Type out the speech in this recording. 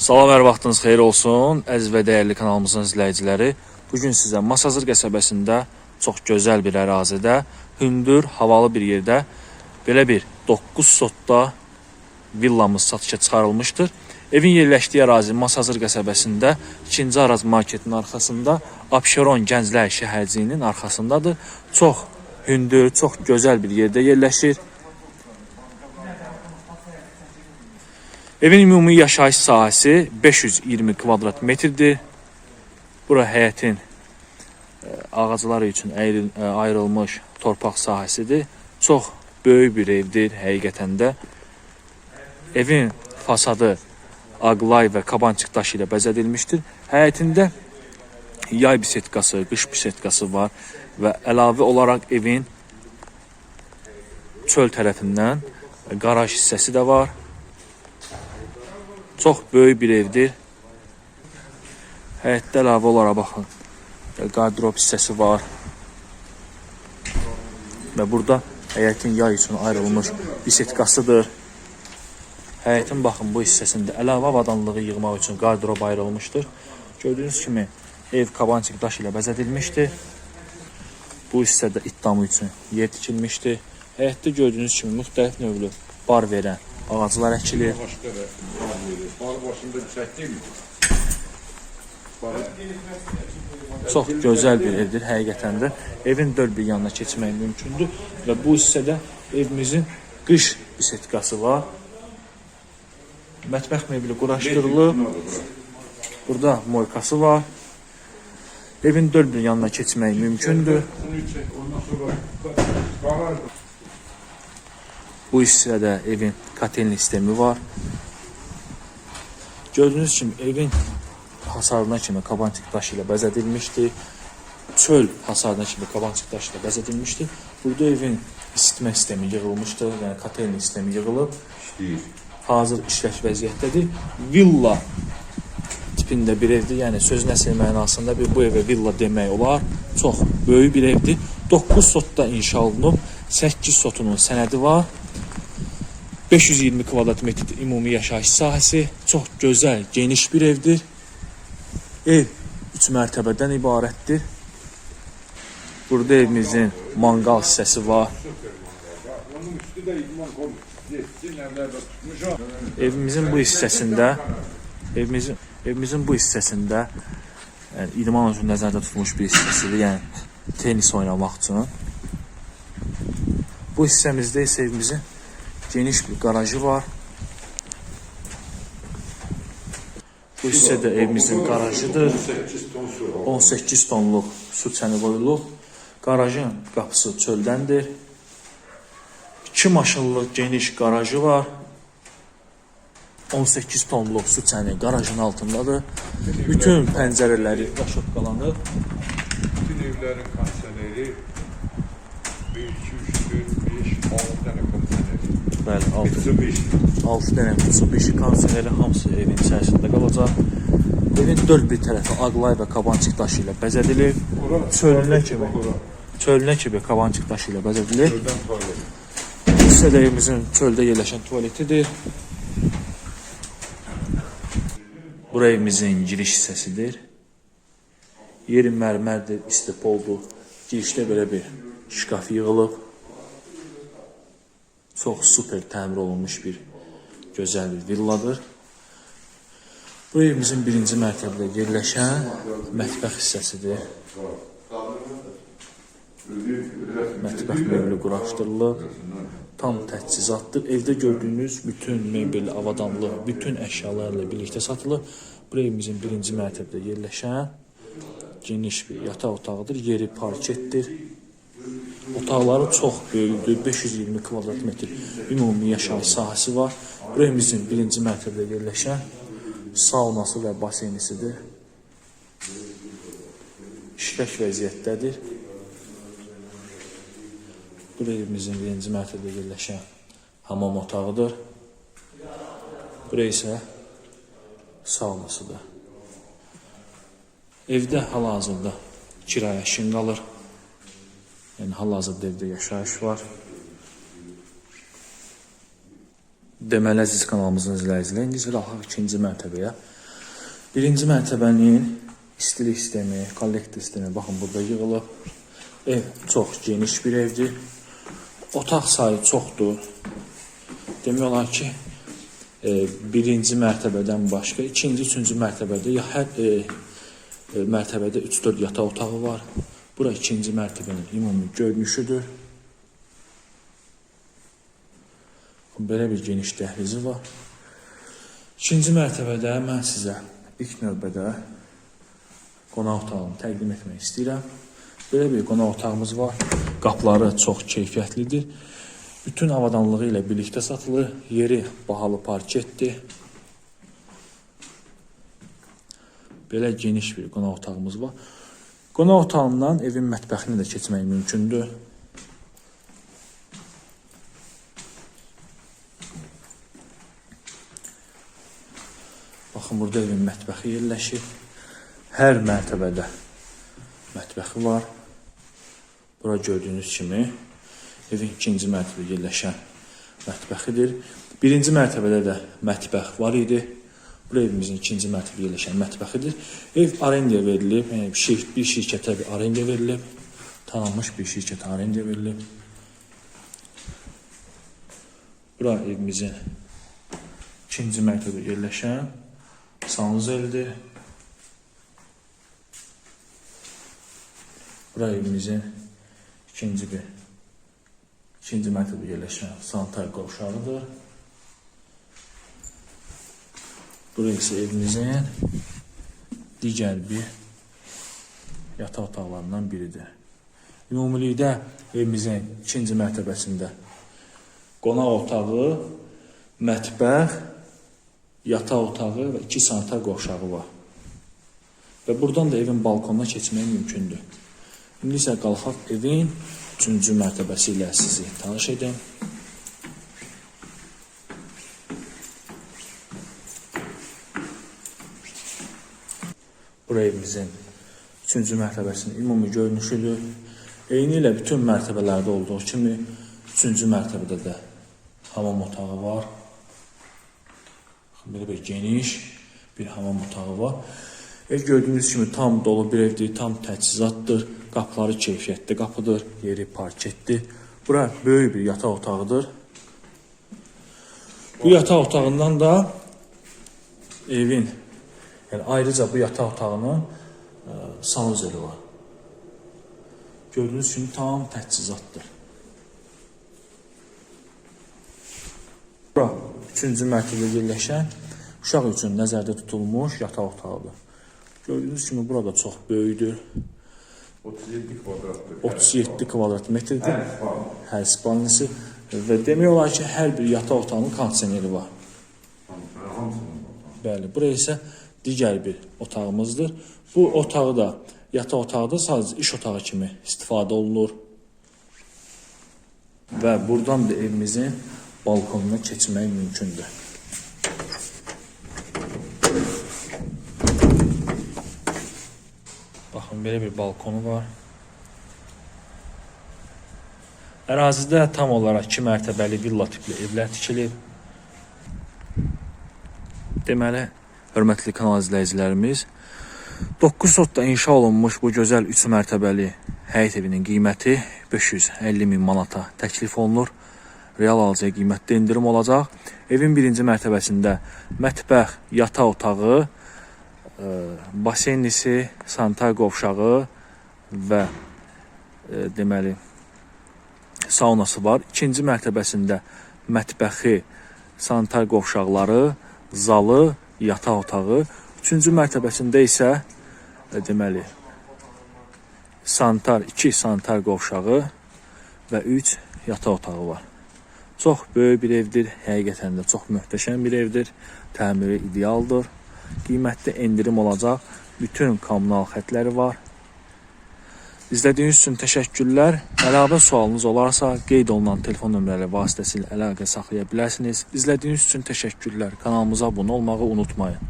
Salam, hər vaxtınız xeyir olsun. Əziz və dəyərli kanalımızın izləyiciləri. Bu gün sizə Masazır qəsəbəsində çox gözəl bir ərazidə, hündür, havalı bir yerdə belə bir 9 sotda villamız satışa çıxarılmışdır. Evin yerləşdiyi ərazi Masazır qəsəbəsində 2-ci Araz marketinin arxasında Abşeron Gənclər şəhərciyinin arxasındadır. Çox hündür, çox gözəl bir yerdə yerləşir. Evin ümumi yaşayış sahəsi 520 kvadrat metrdir. Bura həyətin e, ağacları üçün e, ayrılmış torpaq sahəsidir. Çox böyük bir evdir həqiqətən də. Evin fasadı ağlay və kabançıq daşı ilə bəzədilmişdir. Həyətində yay bisetkası, qış bisetkası var və əlavə olaraq evin çöl tərəfindən qaraj hissəsi də var. Çox böyük bir evdir. Həyətdə əlavə olaraq baxın. Qardırop hissəsi var. Və burada həyətin yay üçün ayrılmış bisetkasıdır. Həyətin baxın bu hissəsində əlavə avadanlığı yığmaq üçün qardırop ayrılmışdır. Gördüyünüz kimi ev kabançıq daş ilə bəzədilmişdir. Bu hissədə ittamı üçün yer tikilmişdir. Həyətdə gördüyünüz kimi müxtəlif növlü bar verən ağaclar əkilir. Başka da. Bal başında bir çək değil mi? Balı Çox gözəl bir evdir həqiqətən də. Evin dörd bir yanına keçmək mümkündür və bu hissədə evimizin qış bisetkası var. Mətbəx mebeli quraşdırılıb. Burada moykası var. Evin dörd bir yanına keçmək mümkündür. Bu hissədə evin kotelni sistemi var. Gördüyünüz kimi evin hasarına kimi kabançıq daşı ilə bəzədilmişdi. Çöl hasarına kimi kabançıq daşı ilə bəzədilmişdi. Burada evin isitmə sistemi yığılmışdı, yəni kotelni sistemi yığılıb. İşləyir. Hazır işləş vəziyyətdədir. Villa tipində bir evdir. Yəni sözün əsl mənasında bir bu evə villa demək olar. Çox böyük bir evdir. 9 sotda inşa olunub. 8 sotunun sənədi var. 520 kvadrat metr yaşayış sahəsi. Çox gözəl, geniş bir evdir. Ev 3 mərtəbədən ibarətdir. Burada evimizin manqal hissəsi var. Evimizin bu hissəsində evimizin evimizin bu hissəsində yəni idman üçün nəzərdə tutulmuş bir hissəsidir. Yəni tennis oynamaq üçün. Bu hissəmizdə isə evimizin geniş bir qarajı var. Bu hissədə evimizin qarajıdır. 8 ton su. 18 tonluq su çəni qoyulub. Qarajın qapısı çöldəndir. 2 maşınlıq geniş qarajı var. 18 tonluq su çəni qarajın altındadır. Bütün pəncərələri daşotqalanıb. Bütün evlerin kanserleri 1, 2, 3, 4, 5, 6 tane kanserleri. Bəli, 6 Hepsi 5. 6 dənə Mitsubishi konserləri hamısı evin içərisində qalacaq. Evin dörd bir tərəfi ağlay və kabançıq daşı ilə bəzədilib. Çölünə kimi, çölünə kimi kabançıq daşı ilə tuvalet. Hissədə evimizin çöldə yerləşən tualetidir. Bura evimizin giriş hissəsidir. Yeri mərmərdir, istipoldur. Girişdə belə bir şkaf yığılıb. Çox super təmir olunmuş bir gözəl bir villadır. Bu evimizin birinci mərtəbədə yerləşən mətbəx hissəsidir. Mətbəx mebeli quraşdırılıb. Tam təchizatdır. Evdə gördüyünüz bütün mebel, avadanlıq, bütün əşyalarla birlikdə satılır. Bu evimizin birinci mərtəbədə yerləşən geniş bir yataq otağıdır. Yeri parketdir. Otaqları çox böyükdür. 520 kvadrat metr ümumi yaşayış sahəsi var. Bu evimizin birinci mərtəbədə yerləşən saunası və baseynisidir. İşlək vəziyyətdədir. Bu evimizin birinci mərtəbədə yerləşən hamam otağıdır. Bura isə saunasıdır. Evdə hal-hazırda kirayəşin qalır. Yəni hal-hazırda evdə yaşayış var. Deməli əziz kanalımızın izləyiciləri, indi qalxaq ikinci mərtəbəyə. Birinci mərtəbənin istilik sistemi, kollektor sistemi baxın burada yığılıb. Ev çox geniş bir evdir. Otaq sayı çoxdur. Demək olar ki, e, birinci mərtəbədən başqa, ikinci, üçüncü mərtəbədə ya hər e, e, mərtəbədə 3-4 yataq otağı var. Bura ikinci mərtəbənin ümumi görünüşüdür. Belə bir geniş dəhlizi var. İkinci mərtəbədə mən sizə ilk növbədə qonaq otağını təqdim etmək istəyirəm. Belə bir qonaq otağımız var. Qapıları çox keyfiyyətlidir. Bütün avadanlığı ilə birlikdə satılır. Yeri bahalı parketdir. Belə geniş bir qonaq otağımız var. Qonaq otağından evin mətbəxinə də keçmək mümkündür. Baxın burada evin mətbəxi yerləşir. Hər mərtəbədə mətbəxi var. Bura gördüyünüz kimi evin ikinci mərtəbədə yerləşən mətbəxidir. Birinci mərtəbədə də mətbəx var idi. Bura evimizin ikinci mərtəbədə yerləşən mətbəxidir. Ev arendaya verilib, bir, şir bir şirkətə bir arendaya verilib. Tanınmış bir şirkətə arendaya verilib. Bura evimizin ikinci mərtəbədə yerləşən sanuzeldir. Bura evimizin ikinci bir ikinci mərtəbədə yerləşən sanitar qovşağıdır. Bura isə evimizin digər bir yataq otaqlarından biridir. Ümumilikdə evimizin ikinci mərtəbəsində qonaq otağı, mətbəx, yataq otağı və iki sanitar qovşağı var. Və buradan da evin balkonuna keçmək mümkündür. İndi isə qalxaq evin üçüncü mərtəbəsi ilə sizi tanış edim. Bura evimizin üçüncü mərtəbəsinin ümumi görünüşüdür. Eyni bütün mərtəbələrdə olduğu kimi üçüncü mərtəbədə də hamam otağı var. Belə bir geniş bir hamam otağı var. Ev gördüyünüz kimi tam dolu bir evdir, tam təchizatdır. Qapıları keyfiyyətli qapıdır, yeri parketdir. Bura böyük bir yataq otağıdır. Bu yataq otağından da evin, yəni ayrıca bu yataq otağının e, sanuzeli var. Gördüyünüz kimi tam təchizatdır. Bura üçüncü mərtəbədə yerləşən uşaq üçün nəzərdə tutulmuş yataq otağıdır. Gördüyünüz kimi burada çox böyükdür. 37 kvadratdır. 37 kvadrat metrdir. Hər spalnisi və demək olar ki, hər bir yataq otağının kondisioneri var. Bəli, bura isə digər bir otağımızdır. Bu otağı da yataq otağı da sadəcə iş otağı kimi istifadə olunur. Və buradan da evimizin balkonuna keçmək mümkündür. Baxın, belə bir balkonu var. Ərazidə tam olaraq 2 mərtəbəli villa tipli evlər tikilib. Deməli, hörmətli kanal izləyicilərimiz, 9 sotda inşa olunmuş bu gözəl 3 mərtəbəli həyət evinin qiyməti 550 min manata təklif olunur. Real alıcıya qiymətdə indirim olacaq. Evin birinci mərtəbəsində mətbəx, yataq otağı, e, basenlisi, sanitar qovşağı və e, deməli saunası var. İkinci mərtəbəsində mətbəxi, sanitar qovşaqları, zalı, yataq otağı. Üçüncü mərtəbəsində isə e, deməli sanitar, 2 sanitar qovşağı və 3 yataq otağı var. Çox böyük bir evdir, həqiqətən də çox möhtəşəm bir evdir. Təmiri idealdır. Qiymətdə endirim olacaq. Bütün kommunal xətləri var. İzlədiyiniz üçün təşəkkürlər. Əlavə sualınız olarsa, qeyd olunan telefon nömrələri vasitəsilə əlaqə saxlaya bilərsiniz. İzlədiyiniz üçün təşəkkürlər. Kanalımıza abunə olmağı unutmayın.